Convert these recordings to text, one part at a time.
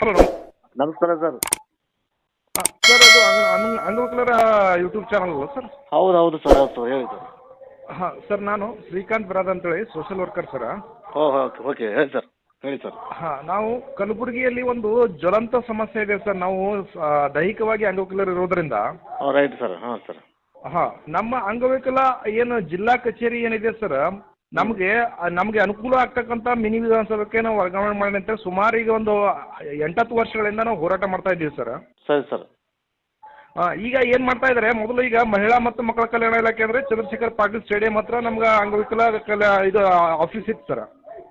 Hello. ನಮಸ್ಕಾರ sir. Sir ಅದು ಅಂಗ ಅಂಗವಿಕಲರ ಯೂಟ್ಯೂಬ್ ಚಾನಲ್ ಅಲ್ಲ ಸರ್? ಹೌದು ಹೌದು ಸರ್ ಹೌದು ಸರ್ ಹೇಳಿ ಸರ್. ಹಾಂ ಸರ್ ನಾನು ಶ್ರೀಕಾಂತ್ ಬರಾದ್ ಅಂತೇಳಿ ಸೋಷಿಯಲ್ ವರ್ಕರ್ ಸರ. ಓ ಓಕೆ ಓಕೆ ಹೇಳಿ ಸರ್ ಹೇಳಿ ಸರ್. ಹಾಂ ನಾವು ಕಲಬುರಗಿಯಲ್ಲಿ ಒಂದು ಜ್ವಲಂತ ಸಮಸ್ಯೆ ಇದೆ ಸರ್. ನಾವು ಆ, ದೈಹಿಕವಾಗಿ ಅಂಗವಿಕಲರು ಇರೋದ್ರಿಂದ. ರೈಟ್ ಸರ್ ಹಾಂ ಸರ್. ಹಾಂ ನಮ್ಮ ಅಂಗವಿಕಲ ಏನು ಜಿಲ್ಲಾ ಕಚೇರಿ ಏನಿದೆ ಸರ್? ನಮಗೆ ನಮಗೆ ಅನುಕೂಲ ಆಗ್ತಕ್ಕಂಥ ಮಿನಿ ವಿಧಾನಸಭೆಗೆ ನಾವು ವರ್ಗಾವಣೆ ಮಾಡಿ ಅಂತ ಸುಮಾರು ಈಗ ಒಂದು ಎಂಟತ್ತು ವರ್ಷಗಳಿಂದ ನಾವು ಹೋರಾಟ ಮಾಡ್ತಾ ಇದ್ದೀವಿ ಸರ್. ಸರಿ ಸರ್. ಈಗ ಏನು ಮಾಡ್ತಾ ಇದ್ದಾರೆ? ಮೊದಲು ಈಗ ಮಹಿಳಾ ಮತ್ತು ಮಕ್ಕಳ ಕಲ್ಯಾಣ ಇಲಾಖೆ ಅಂದರೆ ಚಂದ್ರಶೇಖರ್ ಪಾಟೀಲ್ ಸ್ಟೇಡಿಯಂ ಹತ್ರ ನಮ್ಗೆ ಅಂಗವಿಕಲ ಕಲ ಇದು ಆಫೀಸ್ ಇತ್ತು ಸರ್.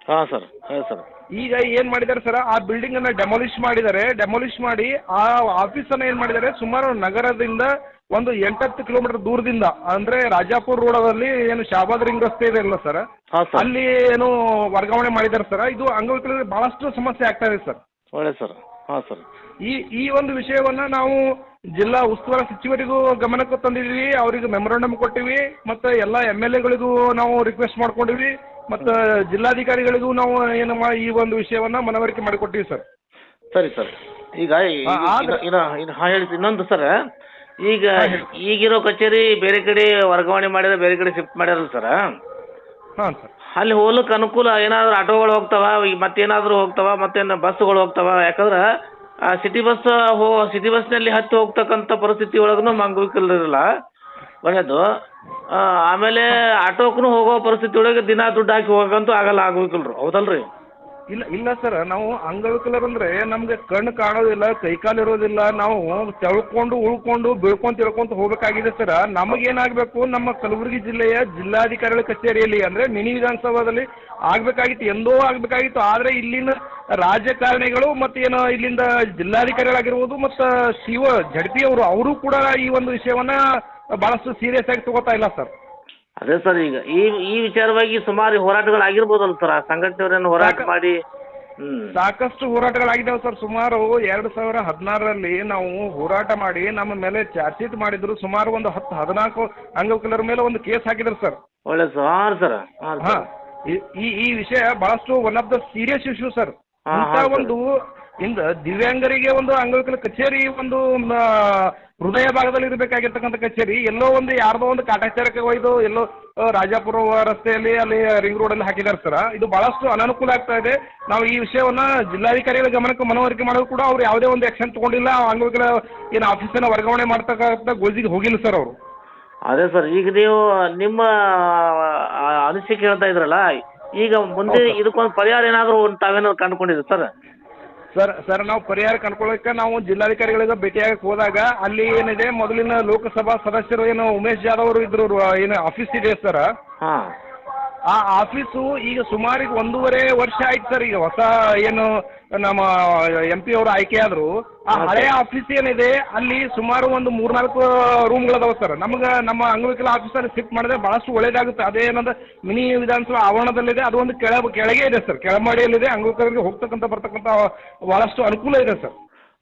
ಹಾಂ ಸರ್ ಹಾಂ ಸರ್. ಈಗ ಏನು ಮಾಡಿದ್ದಾರೆ ಸರ್? ಆ ಬಿಲ್ಡಿಂಗ್ ಅನ್ನ ಡೆಮಾಲಿಷ್ ಮಾಡಿದ್ದಾರೆ. ಡೆಮಾಲಿಷ್ ಮಾಡಿ ಆ ಆಫೀಸನ್ನು ಏನು ಮಾಡಿದ್ದಾರೆ? ಸುಮಾರು ನಗರದಿಂದ ಒಂದು ಎಂಟತ್ತು ಕಿಲೋಮೀಟರ್ ದೂರದಿಂದ ಅಂದರೆ ರಾಜಾಪುರ ರೋಡಲ್ಲಿ ಏನು ಶಾಬಾದ್ ರಿಂಗ್ ರಸ್ತೆ ಇದೆ ಅಲ್ಲ ಸರ್ ಹಾಂ ಸರ್ ಅಲ್ಲಿ ಏನು ವರ್ಗಾವಣೆ ಮಾಡಿದ್ದಾರೆ ಸರ್ ಇದು ಅಂಗವಿಕಲರಿಗೆ ಬಹಳಷ್ಟು ಸಮಸ್ಯೆ ಆಗ್ತಾ ಇದೆ ಸರ್ ಒಳ್ಳೆ ಸರ್ ಹಾಂ ಸರ್ ಈ ಈ ಒಂದು ವಿಷಯವನ್ನ ನಾವು ಜಿಲ್ಲಾ ಉಸ್ತುವಾರಿ ಸಚಿವರಿಗೂ ಗಮನಕ್ಕೆ ತಂದಿದ್ವಿ ಅವರಿಗೆ ಮೆಮೊರಾಂಡಮ್ ಕೊಟ್ಟಿವಿ ಮತ್ತೆ ಎಲ್ಲ ಎಂ ಎಲ್ ಎಗಳಿಗೂ ನಾವು ರಿಕ್ವೆಸ್ಟ್ ಮಾಡ್ಕೊಂಡಿವಿ ಮತ್ತೆ ಜಿಲ್ಲಾಧಿಕಾರಿಗಳಿಗೂ ನಾವು ಏನು ಮಾ ಈ ಒಂದು ವಿಷಯವನ್ನ ಮನವರಿಕೆ ಮಾಡಿಕೊಟ್ಟಿವಿ ಸರ್ ಸರಿ ಸರ್ ಈಗ ಈ- ಆ, ಆದ್ರೆ- ಇನ್ನು ಇನ್ನು ಹಾಂ ಹೇಳಿ ಇನ್ನೊಂದು ಸರ್ ಈಗ ಈಗಿರೋ ಕಚೇರಿ ಬೇರೆ ಕಡೆ ವರ್ಗಾವಣೆ ಮಾಡಿದ್ರೆ ಬೇರೆ ಕಡೆ ಶಿಫ್ಟ್ ಮಾಡ್ಯಾರಲ್ಲ ಸರ್ ಹಾಂ ಸರ್ ಅಲ್ಲಿ ಹೋಗ್ಲಿಕ್ಕೆ ಅನುಕೂಲ ಏನಾದರೂ ಆಟೋಗಳು ಹೋಗ್ತಾವ ಈಗ ಮತ್ತೇನಾದರೂ ಹೋಗ್ತಾವ ಮತ್ತೇನು ಬಸ್ಗಳು ಹೋಗ್ತಾವ ಯಾಕಂದ್ರೆ ಸಿಟಿ ಬಸ್ ಹೋ ಸಿಟಿ ಬಸ್ನಲ್ಲಿ ಹತ್ತಿ ಹೋಗ್ತಕ್ಕಂಥ ಪರಿಸ್ಥಿತಿ ಒಳಗೂ ಮಂಗಲ್ಲ ಒಳ್ಳೆಯದು ಆಮೇಲೆ ಆಟೋಕ್ಕೂ ಹೋಗೋ ಪರಿಸ್ಥಿತಿ ಒಳಗೆ ದಿನ ದುಡ್ಡು ಹಾಕಿ ಹೋಗಂತೂ ಆಗಲ್ಲ ಅಂಗವಿಕಲರು ಹೌದಲ್ರಿ? ಇಲ್ಲ ಇಲ್ಲ ಸರ್ ನಾವು ಅಂಗವಿಕಲರು ಅಂದ್ರೆ ನಮ್ಗೆ ಕಣ್ಣು ಕಾಣೋದಿಲ್ಲ ಕೈಕಾಲು ಇರೋದಿಲ್ಲ. ನಾವು ತೆಳ್ಕೊಂಡು, ಉಳ್ಕೊಂಡು ಬೀಳ್ಕೊಂತ ತಿಳ್ಕೊಂತ ಹೋಗ್ಬೇಕಾಗಿದೆ ಸರ್ ನಮಗೇನಾಗಬೇಕು? ನಮ್ಮ ಕಲಬುರಗಿ ಜಿಲ್ಲೆಯ ಜಿಲ್ಲಾಧಿಕಾರಿಗಳ ಕಚೇರಿಯಲ್ಲಿ ಅಂದ್ರೆ ಮಿನಿ ವಿಧಾನಸೌಧದಲ್ಲಿ ಆಗ್ಬೇಕಾಗಿತ್ತು, ಎಂದೋ ಆಗ್ಬೇಕಾಗಿತ್ತು. ಆದ್ರೆ ಇಲ್ಲಿನ ರಾಜಕಾರಣಿಗಳು ಮತ್ತೆ ಏನು ಇಲ್ಲಿಂದ ಜಿಲ್ಲಾಧಿಕಾರಿಗಳಾಗಿರ್ಬೋದು ಮತ್ತು ಶಿವ ಜಡ್ಪಿ ಅವರು ಅವರು ಕೂಡ ಈ ಒಂದು ವಿಷಯವನ್ನ ಬಹಳಷ್ಟು ಸೀರಿಯಸ್ ಆಗಿ ತಗೋತಾ ಇಲ್ಲ ಸರ್ ಅದೇ ಸರ್ ಈಗ ಈ ಈ ವಿಚಾರವಾಗಿ ಸುಮಾರು ಹೋರಾಟಗಳು ಆಗಿರ್ಬೋದಲ್ಲ ಸರ್ ಆ ಸಂಘಟನೆಯವರನ್ನು ಹೋರಾಟ ಮಾಡಿ ಸಾಕಷ್ಟು ಸಾಕಷ್ಟು ಹೋರಾಟಗಳಾಗಿದ್ದಾವೆ ಸರ್ ಸುಮಾರು ಎರಡು ಸಾವಿರ ಹದಿನಾರರಲ್ಲಿ ನಾವು ಹೋರಾಟ ಮಾಡಿ ನಮ್ಮ ಮೇಲೆ ಚಾರ್ಜ್ ಶೀಟ್ ಮಾಡಿದ್ರು ಸುಮಾರು ಒಂದು ಹತ್ತು ಹದಿನಾಲ್ಕು ಅಂಗವಿಕಲರ ಮೇಲೆ ಒಂದು ಕೇಸ್ ಹಾಕಿದ್ರು ಸರ್. ಒಳ್ಳೆ ಸರ್ ಹಾಂ ಸರ್ ಹಾಂ ಹಾ ಈ- ಈ ಈ ವಿಷಯ ಬಹಳಷ್ಟು one of the serious issue sir. ಹಾ, ಇಂಥ ಹಾ, ಸರ್. ಒಂದು ಇಂದ ದಿವ್ಯಾಂಗರಿಗೆ ಒಂದು ಅಂಗವಿಕಲ ಕಚೇರಿ ಒಂದು ಹೃದಯ ಭಾಗದಲ್ಲಿ ಇರಬೇಕಾಗಿರ್ತಕ್ಕಂಥ ಕಚೇರಿ. ಎಲ್ಲೋ ಒಂದು ಯಾರ್ದೋ ಒಂದು ಕಾಟಾಚಾರಕ್ಕೆ ಒಯ್ದು ಎಲ್ಲೋ ರಾಜಾಪುರ ರಸ್ತೆಯಲ್ಲಿ ಅಲ್ಲಿ ರಿಂಗ್ ರೋಡಲ್ಲಿ ಹಾಕಿದ್ದಾರೆ ಸರ್. ಇದು ಬಹಳಷ್ಟು ಅನಾನುಕೂಲ ಆಗ್ತಾ ಇದೆ. ನಾವು ಈ ವಿಷಯವನ್ನ ಜಿಲ್ಲಾಧಿಕಾರಿಗಳ ಗಮನಕ್ಕೆ ಮನವರಿಕೆ ಮಾಡೋದು ಕೂಡ ಅವ್ರು ಯಾವುದೇ ಒಂದು ಆಕ್ಷನ್ ತಗೊಂಡಿಲ್ಲ. ಅಂಗವಿಕಲ ಏನು ಆಫೀಸನ್ನ ವರ್ಗಾವಣೆ ಮಾಡ್ತಕ್ಕಂಥ ಗೋಜಿಗೆ ಹೋಗಿಲ್ಲ ಸರ್ ಅವರು. ಅದೇ ಸರ್ ಈಗ ನೀವು ನಿಮ್ಮ ಅನಿಸಿಕೆ ಹೇಳ್ತಾ ಇದ್ರಲ್ಲ ಈಗ ಮುಂದೆ. ಇದಕ್ಕೊಂದು ಪರಿಹಾರ ಏನಾದರೂ ತಾವೇನಾದ್ರು ಕಂಡುಕೊಂಡಿದ್ದೀರಾ ಸರ್? ಸರ್ ಸರ್, ನಾವು ಪರಿಹಾರ ಕಂಡ್ಕೊಳ್ಳೋಕೆ ನಾವು ಜಿಲ್ಲಾಧಿಕಾರಿಗಳಿಗೆ ಭೇಟಿಯಾಗಕ್ಕೆ ಹೋದಾಗ ಅಲ್ಲಿ ಏನಿದೆ, ಮೊದಲಿನ ಲೋಕಸಭಾ ಸದಸ್ಯರು ಏನು ಉಮೇಶ್ ಜಾಧವ್ ಅವರು ಇದ್ರು, ಏನು ಆಫೀಸ್ ಇದೆ ಸರ್. ಆ ಆಫೀಸು ಈಗ ಸುಮಾರು ಈಗ ಒಂದೂವರೆ ವರ್ಷ ಆಯ್ತು ಸರ್. ಈಗ ಹೊಸ ಏನು ನಮ್ಮ ಎಂ ಪಿ ಅವರು ಆಯ್ಕೆ ಆದ್ರು. ಆ ಹಳೆಯ. ಆಫೀಸ್ ಏನಿದೆ ಅಲ್ಲಿ ಸುಮಾರು ಒಂದು ಮೂರ್ನಾಲ್ಕು ರೂಮ್ಗಳದಾವ ಸರ್. ನಮ್ಗೆ ನಮ್ಮ ಅಂಗವಿಕಲ ಆಫೀಸಲ್ಲಿ ಶಿಫ್ಟ್ ಮಾಡಿದ್ರೆ ಬಹಳಷ್ಟು ಒಳ್ಳೇದಾಗುತ್ತೆ. ಅದೇನಂದ್ರೆ ಮಿನಿ ವಿಧಾನಸಭಾ ಆವರಣದಲ್ಲಿದೆ ಅದು ಒಂದು ಕೆಳ ಕೆಳಗೆ ಇದೆ ಸರ್. ಕೆಳಮಾಡಿಯಲ್ಲಿದೆ ಅಂಗವಿಕಲರಿಗೆ ಹೋಗ್ತಕ್ಕಂತ ಬರ್ತಕ್ಕಂಥ ಬಹಳಷ್ಟು ಅನುಕೂಲ ಇದೆ ಸರ್.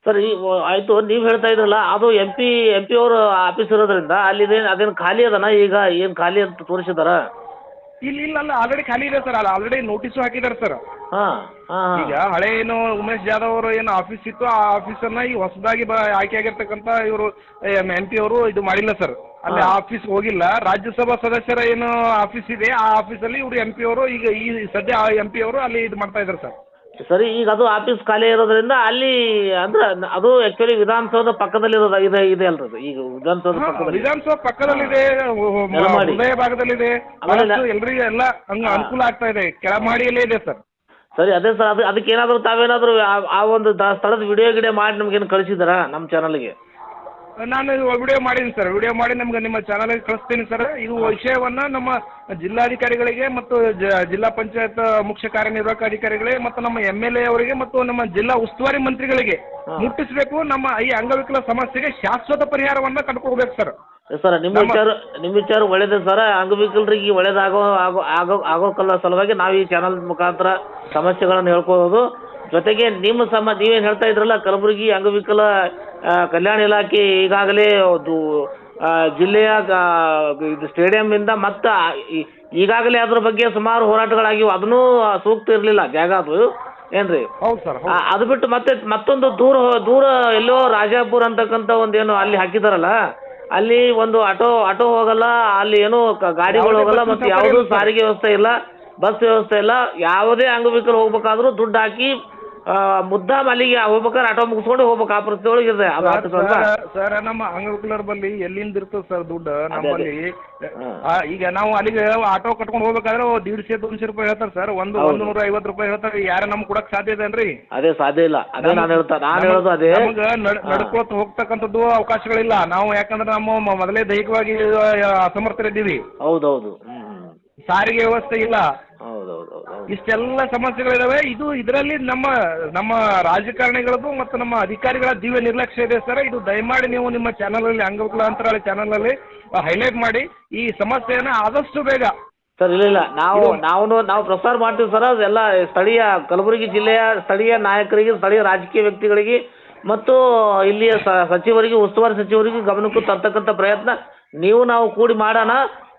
ಸರ್ ಈ ಆಯ್ತು ನೀವು ಹೇಳ್ತಾ ಇದ್ರಲ್ಲ ಅದು ಎಂ ಪಿ ಎಂ ಪಿ ಅವರು ಆಫೀಸ್ ಇರೋದ್ರಿಂದ ಅಲ್ಲಿ ಅದೇನು ಖಾಲಿ ಅದನ? ಈಗ ಏನು ಖಾಲಿ ಅಂತ ತೋರಿಸಿದಾರ? ಇಲ್ಲಿ ಇಲ್ಲ ಅಲ್ಲ ಆಲ್ರೆಡಿ ಖಾಲಿ ಇದೆ ಸರ್ ಅಲ್ಲಿ ಆಲ್ರೆಡಿ ನೋಟಿಸ್ ಹಾಕಿದಾರೆ ಸರ್ ಹಾಂ ಹಾಂ ಈಗ ಹಳೆ ಏನು ಉಮೇಶ್ ಜಾಧವ್ ಅವರು ಏನು ಆಫೀಸ್ ಇತ್ತು ಆ ಆಫೀಸನ್ನ ಈ ಹೊಸದಾಗಿ ಬ ಆಯ್ಕೆ ಆಗಿರ್ತಕ್ಕಂಥ ಇವರು ಎಂ ಪಿ ಅವರು ಇದು ಮಾಡಿಲ್ಲ ಸರ್ ಅಲ್ಲಿ. ಆಫೀಸ್ ಹೋಗಿಲ್ಲ. ರಾಜ್ಯಸಭಾ ಸದಸ್ಯರ ಏನು ಆಫೀಸ್ ಇದೆ ಆ ಆಫೀಸಲ್ಲಿ ಇವರು ಎಂ ಪಿ ಅವರು ಈಗ ಈ ಸದ್ಯ ಎಂ ಪಿ ಅವರು ಅಲ್ಲಿ ಇದು ಮಾಡ್ತಾ ಇದ್ದಾರೆ ಸರ್ ಸರಿ ಈಗ ಅದು ಆಫೀಸ್ ಖಾಲಿ ಇರೋದ್ರಿಂದ ಅಲ್ಲಿ ಅಂದ್ರೆ ಅದು ಆಕ್ಚುಲಿ ವಿಧಾನಸೌಧ ಪಕ್ಕದಲ್ಲಿ ಇರೋದು ಇದೆ ಇದೆ ಅಲ್ರಿ ಅದು ಈಗ ವಿಧಾನಸೌಧ ಹಾ, ಪಕ್ಕದಲ್ಲಿ ವಿಧಾನಸೌಧ ಪಕ್ಕದಲ್ಲಿದೆ ನೆಲಮಾಡಿ. ಹೃದಯ ಭಾಗದಲ್ಲಿದೆ. ಆಮೇಲೆ ಬಹಳಷ್ಟು ಎಲ್ರಿಗೂ ಎಲ್ಲ ಹಂಗ ಅನುಕೂಲ ಆಗ್ತಾ ಇದೆ. ಕೆಳಮಾಡಿಯಲ್ಲೇ ಇದೆ ಸರ್. ಸರಿ ಅದೇ ಸರ್ ಅದು ಅದಕ್ಕೆ ಏನಾದರೂ ತಾವೇನಾದರೂ ಆ- ಆ ಒಂದು ದ- ಸ್ಥಳದ ವಿಡಿಯೋ ಗಿಡಿಯೋ ಮಾಡಿ ನಮ್ಗೇನು ಕಳಿಸಿದಾರಾ ನಮ್ಮ ಚಾನಲ್ಗೆ ನಾನು ವಿಡಿಯೋ ಮಾಡೀನಿ ಸರ್. ವಿಡಿಯೋ ಮಾಡಿ ನಿಮ್ಗೆ ನಿಮ್ಮ ಚಾನಲ್ಗೆ ಕಳಿಸ್ತೀನಿ ಸರ್. ಇದು ವಿಷಯವನ್ನ ನಮ್ಮ ಜಿಲ್ಲಾಧಿಕಾರಿಗಳಿಗೆ ಮತ್ತು ಜಿಲ್ಲಾ ಪಂಚಾಯತ್ ಮುಖ್ಯ ಕಾರ್ಯನಿರ್ವಾಹಕ ಅಧಿಕಾರಿಗಳಿಗೆ ಮತ್ತು ನಮ್ಮ ಎಂ ಎಲ್ ಎ ಅವರಿಗೆ ಮತ್ತು ನಮ್ಮ ಜಿಲ್ಲಾ ಉಸ್ತುವಾರಿ ಮಂತ್ರಿಗಳಿಗೆ. ಮುಟ್ಟಿಸಬೇಕು. ನಮ್ಮ ಈ ಅಂಗವಿಕಲ ಸಮಸ್ಯೆಗೆ ಶಾಶ್ವತ ಪರಿಹಾರವನ್ನ ಕಂಡುಕೊಳ್ಬೇಕು ಸರ್. ಸರ್ ನಿಮ್ಮ ವಿಚಾರ ನಿಮ್ಮ ವಿಚಾರ ಒಳ್ಳೇದೇ ಸರ್. ಅಂಗವಿಕಲರಿಗೆ ಒಳ್ಳೇದಾಗೋ ಆಗೋ ಆಗೋ ಆಗೋಕ್ಕಲ್ಲ ಸಲುವಾಗಿ ನಾವು ಈ ಚಾನಲ್ ಮುಖಾಂತರ ಸಮಸ್ಯೆಗಳನ್ನು ಹೇಳ್ಕೊಳ್ಳೋದು ಜೊತೆಗೆ ನಿಮ್ಮ ಸಮ ನೀವೇನು ಹೇಳ್ತಾ ಇದ್ರಲ್ಲ ಕಲಬುರಗಿ ಅಂಗವಿಕಲ ಕಲ್ಯಾಣ ಇಲಾಖೆ ಈಗಾಗಲೇ ಅದು ಜಿಲ್ಲೆಯ ಇದು ಸ್ಟೇಡಿಯಮ್ಮಿಂದ ಮತ್ತು ಈಗಾಗಲೇ ಅದ್ರ ಬಗ್ಗೆ ಸುಮಾರು ಹೋರಾಟಗಳಾಗಿವೆ. ಅದನ್ನೂ ಸೂಕ್ತ ಇರಲಿಲ್ಲ. ಜಾಗ ಅದು. ಏನ್ರಿ? ಹೌದು ಸರ್ ಅದು ಬಿಟ್ಟು ಮತ್ತೆ ಮತ್ತೊಂದು ದೂರ ದೂರ ಎಲ್ಲೋ ರಾಜಾಪುರ ಅಂತಕ್ಕಂಥ ಒಂದೇನು ಅಲ್ಲಿ ಹಾಕಿದಾರಲ್ಲ ಅಲ್ಲಿ ಒಂದು ಆಟೋ ಆಟೋ ಹೋಗಲ್ಲ ಅಲ್ಲಿ ಏನು ಗಾಡಿಗಳು ಹೋಗಲ್ಲ ಮತ್ತೆ ಯಾವುದೂ ಸಾರಿಗೆ ವ್ಯವಸ್ಥೆ ಇಲ್ಲ ಬಸ್ ವ್ಯವಸ್ಥೆ ಇಲ್ಲ ಯಾವುದೇ ಅಂಗವಿಕಲ ಹೋಗ್ಬೇಕಾದ್ರೂ ದುಡ್ಡು ಹಾಕಿ ಮುದ್ದಾಮ್ ಅಲ್ಲಿಗೆ ಹೋಗ್ಬೇಕಾರ ಆಟೋ ಮುಗಿಸ್ಕೊಂಡು ಹೋಗ್ಬೇಕು. ಆ ಪರಿಸ್ಥಿತಿ ಒಳಗೆ ಇದೆ ಅದು ಆಟೋ ಸ್ವಲ್ಪ ಸರ್ ನಮ್ಮ ಅಂಗವಿಕಲರ ಬಲ್ಲಿ ಎಲ್ಲಿಂದ ಇರ್ತದೆ ಸರ್ ದುಡ್ಡು? ನಮ್ಮಲ್ಲಿ ಆ, ಈಗ ನಾವು ಅಲ್ಲಿಗೆ ಆಟೋ ಕಟ್ಕೊಂಡು ಹೋಗ್ಬೇಕಾದ್ರೆ ದೀಡ್ಸೆ ದೊನ್ಸೆ ರೂಪಾಯಿ ಹೇಳ್ತಾರೆ ಸರ್. ಒಂದು. ಒಂದು ನೂರ ಐವತ್ತು ರೂಪಾಯಿ ಹೇಳ್ತಾರೆ. ಯಾರ ನಮ್ಗೆ ಕೊಡಕ್ ಸಾಧ್ಯ ಇದೇನ್ರಿ ಅದೇ ಸಾಧ್ಯ ಇಲ್ಲ. ಅದೇ ನಾನು ಹೇಳ್ತಾ ನಾನು ಹೇಳೋದು ಅದೇ. ನಮ್ಗೆ ನಡ್- ನಡ್ಕೊತ ಹೋಗ್ತಕ್ಕಂಥದ್ದು ಅವಕಾಶಗಳಿಲ್ಲ. ನಾವು ಯಾಕಂದ್ರೆ ನಮ್ಮ ಮ- ಮೊದಲೇ ದೈಹಿಕವಾಗಿ ಆ, ಅಸಮರ್ಥರಿದ್ದೀವಿ. ಹೌದೌದು. ಸಾರಿಗೆ ವ್ಯವಸ್ಥೆ ಇಲ್ಲ. ಇಷ್ಟೆಲ್ಲ ಸಮಸ್ಯೆಗಳಿದಾವೆ. ಇದು ಇದರಲ್ಲಿ ನಮ್ಮ ನಮ್ಮ ರಾಜಕಾರಣಿಗಳದ್ದು ಮತ್ತು ನಮ್ಮ ಅಧಿಕಾರಿಗಳ ದಿವ್ಯ ನಿರ್ಲಕ್ಷ್ಯ ಇದೆ ಸರ್. ಇದು ದಯಮಾಡಿ ನೀವು ನಿಮ್ಮ ಚಾನಲಲ್ಲಿ ಅಂಗವಿಕಲ ಅಂತರಾಳಿ ಚಾನಲಲ್ಲಿ ಹೈಲೈಟ್ ಮಾಡಿ. ಈ ಸಮಸ್ಯೆಯನ್ನು ಆದಷ್ಟು ಬೇಗ ಸರ್ ಇಲ್ಲ ಇಲ್ಲ. ನಾವು ನಾವು ನಾವು ಪ್ರಸಾರ ಮಾಡ್ತೀವಿ ಸರ್. ಅದೆಲ್ಲ ಸ್ಥಳೀಯ ಕಲಬುರಗಿ ಜಿಲ್ಲೆಯ ಸ್ಥಳೀಯ ನಾಯಕರಿಗೆ ಸ್ಥಳೀಯ ರಾಜಕೀಯ ವ್ಯಕ್ತಿಗಳಿಗೆ ಮತ್ತು ಇಲ್ಲಿಯ ಸಚಿವರಿಗೆ ಉಸ್ತುವಾರಿ ಸಚಿವರಿಗೆ ಗಮನಕ್ಕೂ ತರ್ತಕ್ಕಂಥ ಪ್ರಯತ್ನ. ನೀವು ನಾವು ಕೂಡಿ ಮಾಡೋಣ.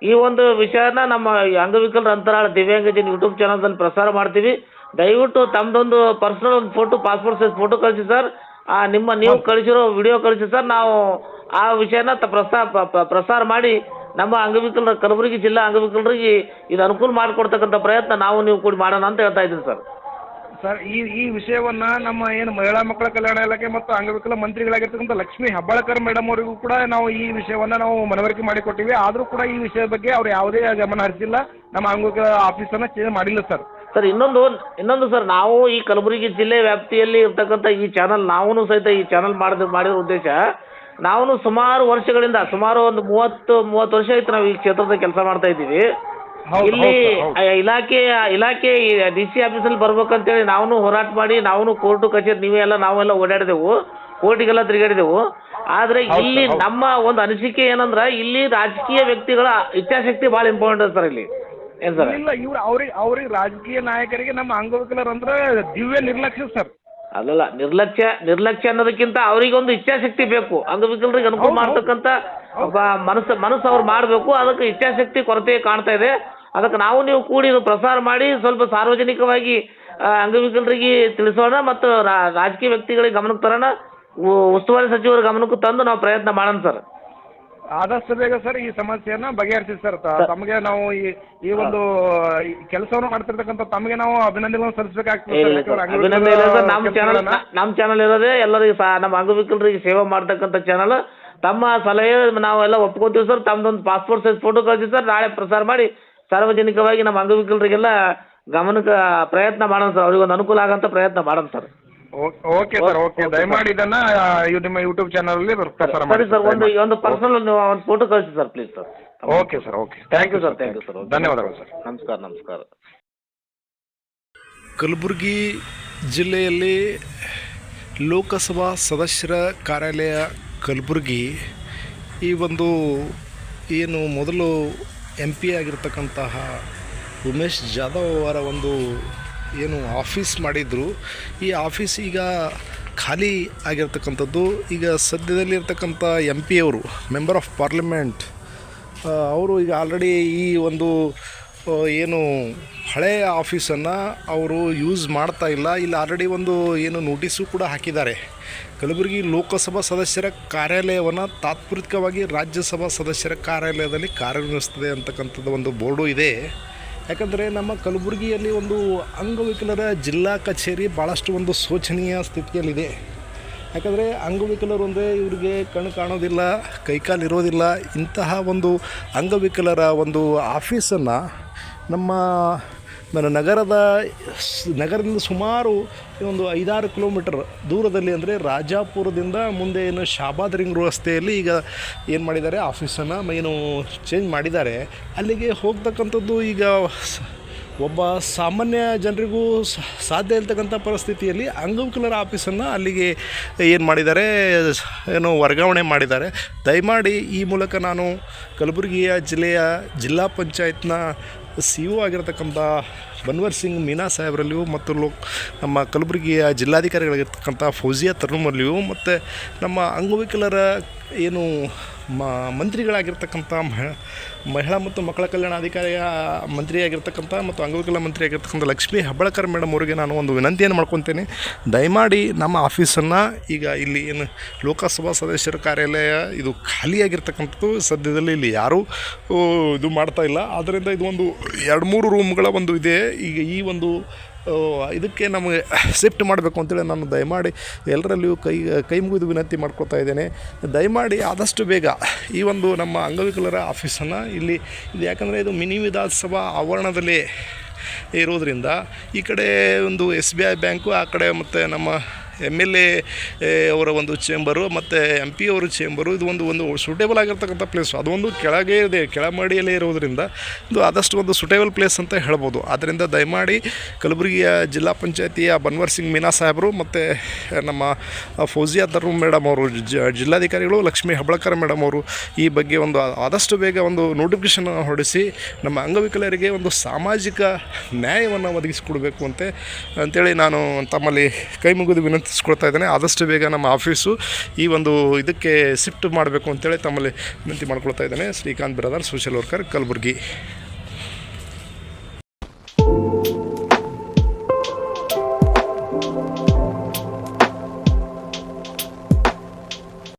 ಈ ಒಂದು ವಿಷಯನ ನಮ್ಮ ಅಂಗವಿಕಲರ ಅಂತರಾಳ ದಿವ್ಯಾಂಗಜನ್ ಯೂಟ್ಯೂಬ್ ಚಾನಲ್ದಲ್ಲಿ ಪ್ರಸಾರ ಮಾಡ್ತೀವಿ. ದಯವಿಟ್ಟು ತಮ್ಮದೊಂದು ಪರ್ಸನಲ್ ಒಂದು ಫೋಟೋ ಪಾಸ್ಪೋರ್ಟ್ ಸೈಜ್ ಫೋಟೋ ಕಳಿಸಿ ಸರ್. ಆ ನಿಮ್ಮ ನೀವು ಕಳಿಸಿರೋ ವಿಡಿಯೋ ಕಳಿಸಿ ಸರ್. ನಾವು ಆ ವಿಷಯನ ತ ಪ್ರಸಾರ ಮಾಡಿ ನಮ್ಮ ಅಂಗವಿಕಲರ ಕಲಬುರಗಿ ಜಿಲ್ಲಾ ಅಂಗವಿಕಲರಿಗೆ ಇದು ಅನುಕೂಲ ಮಾಡಿಕೊಡ್ತಕ್ಕಂಥ ಪ್ರಯತ್ನ ನಾವು ನೀವು ಕೂಡಿ ಮಾಡೋಣ ಅಂತ ಹೇಳ್ತಾ ಇದ್ದೀನಿ ಸರ್. ಸರ್, ಈ ಈ ವಿಷಯವನ್ನ ನಮ್ಮ ಏನು ಮಹಿಳಾ ಮಕ್ಕಳ ಕಲ್ಯಾಣ ಇಲಾಖೆ ಮತ್ತು ಅಂಗವಿಕಲ ಮಂತ್ರಿಗಳಾಗಿರ್ತಕ್ಕಂಥ ಲಕ್ಷ್ಮೀ ಹೆಬ್ಬಾಳ್ಕರ್ ಮೇಡಮ್ ಅವರಿಗೂ ಕೂಡ ನಾವು ಈ ವಿಷಯವನ್ನ ನಾವು ಮನವರಿಕೆ ಮಾಡಿಕೊಟ್ಟಿವಿ. ಆದರೂ ಕೂಡ ಈ ವಿಷಯದ ಬಗ್ಗೆ ಅವ್ರು ಯಾವುದೇ ಗಮನ ಹರಿಸಿಲ್ಲ. ನಮ್ಮ ಅಂಗವಿಕಲ ಆಫೀಸನ್ನ ಚೇಂಜ್ ಮಾಡಿಲ್ಲ ಸರ್. ಸರ್, ಇನ್ನೊಂದು ಇನ್ನೊಂದು ಸರ್, ನಾವು ಈ ಕಲಬುರಗಿ ಜಿಲ್ಲೆ ವ್ಯಾಪ್ತಿಯಲ್ಲಿ ಇರ್ತಕ್ಕಂಥ ಈ ಚಾನಲ್ ನಾವೂ ಸಹಿತ ಈ ಚಾನಲ್ ಮಾಡಿದ, ಮಾಡಿರೋ ಉದ್ದೇಶ ನಾವು ಸುಮಾರು ವರ್ಷಗಳಿಂದ, ಸುಮಾರು ಒಂದು ಮೂವತ್ತು ಮೂವತ್ತು ವರ್ಷ ಆಯ್ತು ನಾವು ಈ ಕ್ಷೇತ್ರದ ಕೆಲಸ ಮಾಡ್ತಾ ಇದ್ದೀವಿ. ಇಲ್ಲಿ ಇಲಾಖೆ ಇಲಾಖೆ ಡಿ ಸಿ ಆಫೀಸಲ್ಲಿ ಬರ್ಬೇಕಂತೇಳಿ ನಾವು ಹೋರಾಟ ಮಾಡಿ ನಾವು ಕೋರ್ಟ್ ಕಚೇರಿ ನೀವೇ ಎಲ್ಲ ನಾವೆಲ್ಲ ಓಡಾಡಿದೆವು ಕೋರ್ಟಿಗೆಲ್ಲ ತಿರುಗಾಡಿದೆವು. ಆದ್ರೆ ಇಲ್ಲಿ ನಮ್ಮ ಒಂದು ಅನಿಸಿಕೆ ಏನಂದ್ರ ಇಲ್ಲಿ ರಾಜಕೀಯ ವ್ಯಕ್ತಿಗಳ ಇಚ್ಛಾಶಕ್ತಿ ಬಹಳ ಇಂಪಾರ್ಟೆಂಟ್ ಸರ್ ಇಲ್ಲಿ. ಏನ್ ಸರ್? ಇಲ್ಲ ಇವ್ರು ಅವ್ರಿಗೆ ಅವ್ರಿಗೆ ರಾಜಕೀಯ ನಾಯಕರಿಗೆ ನಮ್ಮ ಅಂಗವಿಕಲರು ಅಂದ್ರೆ ದಿವ್ಯ ನಿರ್ಲಕ್ಷ್ಯ ಸರ್. ಅಲ್ಲಲ್ಲ ನಿರ್ಲಕ್ಷ್ಯ ನಿರ್ಲಕ್ಷ್ಯ ಅನ್ನೋದಕ್ಕಿಂತ ಅವರಿಗೊಂದು ಇಚ್ಛಾಶಕ್ತಿ ಬೇಕು. ಅಂಗವಿಕಲರಿಗೆ ಅನುಕೂಲ. ಮಾಡ್ತಕ್ಕಂಥ ಒಬ್ಬ ಮನಸ್ಸು ಮನಸ್ಸು ಅವ್ರು ಮಾಡಬೇಕು ಅದಕ್ಕೆ ಇಚ್ಛಾಶಕ್ತಿ ಕೊರತೆ ಕಾಣ್ತಾ ಇದೆ. ಅದಕ್ಕೆ ನಾವು ನೀವು ಕೂಡಿ ಇದು ಪ್ರಸಾರ ಮಾಡಿ ಸ್ವಲ್ಪ ಸಾರ್ವಜನಿಕವಾಗಿ ಅಂಗವಿಕಲರಿಗೆ ತಿಳಿಸೋಣ ಮತ್ತು ರಾಜಕೀಯ ವ್ಯಕ್ತಿಗಳಿಗೆ ಗಮನಕ್ಕೆ ತರೋಣ. ಉಸ್ತುವಾರಿ ಸಚಿವರ ಗಮನಕ್ಕೂ ತಂದು ನಾವು ಪ್ರಯತ್ನ ಮಾಡೋಣ ಸರ್. ಆದಷ್ಟು ಬೇಗ ಸರ್ ಈ ಸಮಸ್ಯೆಯನ್ನ ಬಗೆಹರಿಸಿ ಸರ್. ತ- ತಮಗೆ ನಾವು ಈ ಈ ಒಂದು ಈ ಕೆಲಸವನ್ನು ಮಾಡ್ತಿರ್ತಕ್ಕಂಥ ತಮಗೆ ನಾವು ಅಭಿನಂದನೆಗಳನ್ನು ಸಲ್ಲಿಸಬೇಕಾಗ್ತದೆ ಇಲ್ಲ ಸರ್. ಇಲ್ಲ ಯಾಕಂದ್ರೆ ಸರ್. ಅಂಗವಿಕಲರ ಅಭಿನಂದನೆ ಇಲ್ಲ ಸರ್. ನಮ್ಮ ಚಾನಲ್ ನಮ್ಮ ಚಾನಲ್ ಇರೋದೇ ಎಲ್ಲರಿಗೂ ಸಹ ನಮ್ಮ ಅಂಗವಿಕಲರಿಗೆ ಸೇವೆ ಮಾಡ್ತಕ್ಕಂಥ ಚಾನಲ್ ತಮ್ಮ ಸಲಹೆ ನಾವೆಲ್ಲ ಒಪ್ಕೋತೀವಿ ಸರ್. ತಮ್ಮದೊಂದು ಪಾಸ್ಪೋರ್ಟ್ ಸೈಜ್ ಫೋಟೋ ಕಳಿಸಿ ಸರ್. ನಾಳೆ ಪ್ರಸಾರ ಮಾಡಿ ಸಾರ್ವಜನಿಕವಾಗಿ ನಮ್ಮ ಅಂಗವಿಕಲರಿಗೆಲ್ಲ ಗಮನಕ್ಕೆ ಪ್ರಯತ್ನ ಮಾಡೋಣ ಸರ್. ಅವ್ರಿಗೊಂದು ಅನುಕೂಲ ಆಗಂತ ಪ್ರಯತ್ನ ಮಾಡೋಣ ಸರ್. ಓಕೆ ಸರ್ ಓಕೆ ದಯಮಾಡಿ ಇದನ್ನ ಇವ್ ನಿಮ್ಮ ಯೂಟ್ಯೂಬ್ ಚಾನಲ್ ಅಲ್ಲಿ ಪ್ರಸಾರ ಸರಿ ಮಾಡಿ ಸರ್ ಒಂದು ಒಂದು ಪರ್ಸನಲ್ ಒಂದು ಫೋಟೋ ಕಳಿಸಿ sir please sir okay sir okay thank you sir thank you sir ಧನ್ಯವಾದಗಳು ಸರ್ ನಮಸ್ಕಾರ ನಮಸ್ಕಾರ. ಕಲಬುರಗಿ ಜಿಲ್ಲೆಯಲ್ಲಿ ಲೋಕಸಭಾ ಸದಸ್ಯರ ಕಾರ್ಯಾಲಯ ಕಲಬುರಗಿ ಈ ಒಂದು ಏನು ಮೊದಲು ಎಂ ಪಿ ಆಗಿರ್ತಕ್ಕಂತಹ ಉಮೇಶ್ ಜಾಧವ್ ಅವರ ಒಂದು ಏನು ಆಫೀಸ್ ಮಾಡಿದರು, ಈ ಆಫೀಸ್ ಈಗ ಖಾಲಿ ಆಗಿರ್ತಕ್ಕಂಥದ್ದು. ಈಗ ಸದ್ಯದಲ್ಲಿ ಇರ್ತಕ್ಕಂಥ ಎಂ ಪಿ ಅವರು ಮೆಂಬರ್ ಆಫ್ ಪಾರ್ಲಿಮೆಂಟ್ ಅವರು ಈಗ ಆಲ್ರೆಡಿ ಈ ಒಂದು ಏನು ಹಳೆಯ ಆಫೀಸನ್ನು ಅವರು ಯೂಸ್ ಮಾಡ್ತಾ ಇಲ್ಲ. ಇಲ್ಲಿ ಆಲ್ರೆಡಿ ಒಂದು ಏನು ನೋಟಿಸು ಕೂಡ ಹಾಕಿದ್ದಾರೆ. ಕಲಬುರಗಿ ಲೋಕಸಭಾ ಸದಸ್ಯರ ಕಾರ್ಯಾಲಯವನ್ನು ತಾತ್ಪೂರ್ತಿಕವಾಗಿ ರಾಜ್ಯಸಭಾ ಸದಸ್ಯರ ಕಾರ್ಯಾಲಯದಲ್ಲಿ ಕಾರ್ಯನಿರ್ವಹಿಸ್ತದೆ ಅಂತಕ್ಕಂಥದ್ದು ಒಂದು ಬೋರ್ಡು ಇದೆ. ಯಾಕಂದರೆ ನಮ್ಮ ಕಲಬುರಗಿಯಲ್ಲಿ ಒಂದು ಅಂಗವಿಕಲರ ಜಿಲ್ಲಾ ಕಚೇರಿ ಭಾಳಷ್ಟು ಒಂದು ಶೋಚನೀಯ ಸ್ಥಿತಿಯಲ್ಲಿದೆ. ಯಾಕಂದರೆ ಅಂಗವಿಕಲರು ಅಂದರೆ ಇವರಿಗೆ ಕಣ್ಣು ಕಾಣೋದಿಲ್ಲ, ಕೈಕಾಲು ಇರೋದಿಲ್ಲ. ಇಂತಹ ಒಂದು ಅಂಗವಿಕಲರ ಒಂದು ಆಫೀಸನ್ನು ನಮ್ಮ మన ನಗರದ ನಗರದಿಂದ ಸುಮಾರು ಒಂದು ಐದಾರು ಕಿಲೋಮೀಟರ್ ದೂರದಲ್ಲಿ ಅಂದರೆ ರಾಜಾಪುರದಿಂದ ಮುಂದೆ ಏನು ಶಾಬಾದ್ ರಿಂಗ್ ರಸ್ತೆಯಲ್ಲಿ ಈಗ ಏನು ಮಾಡಿದ್ದಾರೆ, ಆಫೀಸನ್ನು ಏನು ಚೇಂಜ್ ಮಾಡಿದ್ದಾರೆ. ಅಲ್ಲಿಗೆ ಹೋಗ್ತಕ್ಕಂಥದ್ದು ಈಗ ಒಬ್ಬ ಸಾಮಾನ್ಯ ಜನರಿಗೂ ಸಾಧ್ಯ ಇಲ್ತಕ್ಕಂಥ ಪರಿಸ್ಥಿತಿಯಲ್ಲಿ ಅಂಗವಿಕಲರ ಆಫೀಸನ್ನು ಅಲ್ಲಿಗೆ ಏನು ಮಾಡಿದ್ದಾರೆ ಏನು ವರ್ಗಾವಣೆ ಮಾಡಿದ್ದಾರೆ. ದಯಮಾಡಿ ಈ ಮೂಲಕ ನಾನು ಕಲಬುರಗಿಯ ಜಿಲ್ಲೆಯ ಜಿಲ್ಲಾ ಪಂಚಾಯತ್ನ ಸಿ ಇ ಆಗಿರತಕ್ಕಂಥ ಬನ್ವರ್ ಸಿಂಗ್ ಮೀನಾ ಸಾಹೇಬ್ರಲ್ಲಿಯೂ ಮತ್ತು ಲೋಕ್ ನಮ್ಮ ಕಲಬುರಗಿಯ ಜಿಲ್ಲಾಧಿಕಾರಿಗಳಾಗಿರ್ತಕ್ಕಂಥ ಫೌಜಿಯಾ ತರುಮಲ್ಲಿಯೂ ಮತ್ತು ನಮ್ಮ ಅಂಗವಿಕಲರ ಏನು ಮ ಮಂತ್ರಿಗಳಾಗಿರ್ತಕ್ಕಂಥ ಮಹ, ಮಹಿಳಾ ಮತ್ತು ಮಕ್ಕಳ ಕಲ್ಯಾಣಾಧಿಕಾರಿಯ ಮಂತ್ರಿಯಾಗಿರ್ತಕ್ಕಂಥ ಮತ್ತು ಅಂಗವಿಕಲ ಮಂತ್ರಿಯಾಗಿರ್ತಕ್ಕಂಥ ಲಕ್ಷ್ಮೀ ಹಬ್ಬಳಕರ್ ಮೇಡಮ್ ಅವರಿಗೆ ನಾನು ಒಂದು ವಿನಂತಿಯನ್ನು ಮಾಡ್ಕೊತೇನೆ. ದಯಮಾಡಿ ನಮ್ಮ ಆಫೀಸನ್ನು ಈಗ ಇಲ್ಲಿ ಏನು ಲೋಕಸಭಾ ಸದಸ್ಯರ ಕಾರ್ಯಾಲಯ ಇದು ಖಾಲಿಯಾಗಿರ್ತಕ್ಕಂಥದ್ದು. ಸದ್ಯದಲ್ಲಿ ಇಲ್ಲಿ ಯಾರೂ ಇದು ಮಾಡ್ತಾ ಇಲ್ಲ. ಆದ್ದರಿಂದ ಇದು ಒಂದು ಎರಡು ಮೂರು ರೂಮ್ಗಳ ಒಂದು ಇದೆ. ಈಗ ಈ ಒಂದು ಇದಕ್ಕೆ ನಮಗೆ ಶಿಫ್ಟ್ ಮಾಡಬೇಕು ಅಂತೇಳಿ ನಾನು ದಯಮಾಡಿ ಎಲ್ಲರಲ್ಲಿಯೂ ಕೈ ಕೈ ಮುಗಿದು ವಿನಂತಿ ಮಾಡ್ಕೊತಾ ಇದ್ದೇನೆ. ದಯಮಾಡಿ ಆದಷ್ಟು ಬೇಗ ಈ ಒಂದು ನಮ್ಮ ಅಂಗವಿಕಲರ ಆಫೀಸನ್ನು ಇಲ್ಲಿ, ಇದು ಯಾಕಂದರೆ ಇದು ಮಿನಿ ವಿಧಾನಸಭಾ ಆವರಣದಲ್ಲಿ ಇರೋದರಿಂದ ಈ ಕಡೆ ಒಂದು ಎಸ್ ಬಿ ಐ ಬ್ಯಾಂಕು, ಆ ಕಡೆ ಮತ್ತು ನಮ್ಮ ಎಂ ಎಲ್ ಎ, ಅವರ ಒಂದು ಚೇಂಬರು ಮತ್ತು ಎಂ ಪಿ ಅವರ ಚೇಂಬರು ಇದು ಒಂದು ಒಂದು ಸೂಟೇಬಲ್ ಆಗಿರ್ತಕ್ಕಂಥ ಪ್ಲೇಸು ಅದೊಂದು ಕೆಳಗೆ ಇದೆ ಕೆಳಮಡಿಯಲ್ಲೇ ಇರೋದ್ರಿಂದ ಇದು ಆದಷ್ಟು ಒಂದು ಸೂಟೇಬಲ್ ಪ್ಲೇಸ್ ಅಂತ ಹೇಳ್ಬೋದು. ಆದ್ದರಿಂದ ದಯಮಾಡಿ ಕಲಬುರಗಿಯ ಜಿಲ್ಲಾ ಪಂಚಾಯತಿಯ ಬನ್ವರ್ ಸಿಂಗ್ ಮೀನಾ ಸಾಹೇಬರು ಮತ್ತು ನಮ್ಮ ಫೌಜಿಯಾ ಧರ್ಮ ಮೇಡಮ್ ಅವರು ಜಿಲ್ಲಾಧಿಕಾರಿಗಳು ಲಕ್ಷ್ಮೀ ಹಬ್ಬಳಕರ್ ಮೇಡಮ್ ಅವರು ಈ ಬಗ್ಗೆ ಒಂದು ಆದಷ್ಟು ಬೇಗ ಒಂದು ನೋಟಿಫಿಕೇಷನ್ ಹೊರಡಿಸಿ ನಮ್ಮ ಅಂಗವಿಕಲರಿಗೆ ಒಂದು ಸಾಮಾಜಿಕ ನ್ಯಾಯವನ್ನು ಒದಗಿಸಿಕೊಡಬೇಕು ಅಂತೆ, ಅಂತೇಳಿ ನಾನು ತಮ್ಮಲ್ಲಿ ಕೈ ಮುಗಿದು ವಿನಂತಿಸ್ಕೊಳ್ತಾ ಇದ್ದೇನೆ. ಆದಷ್ಟು ಬೇಗ ನಮ್ಮ ಆಫೀಸು ಈ ಒಂದು ಇದಕ್ಕೆ ಶಿಫ್ಟ್ ಮಾಡಬೇಕು ಅಂತೇಳಿ ತಮ್ಮಲ್ಲಿ ವಿನಂತಿ ಮಾಡ್ಕೊಳ್ತಾ ಇದ್ದೇನೆ. Srikanth brother social worker Kalaburagi.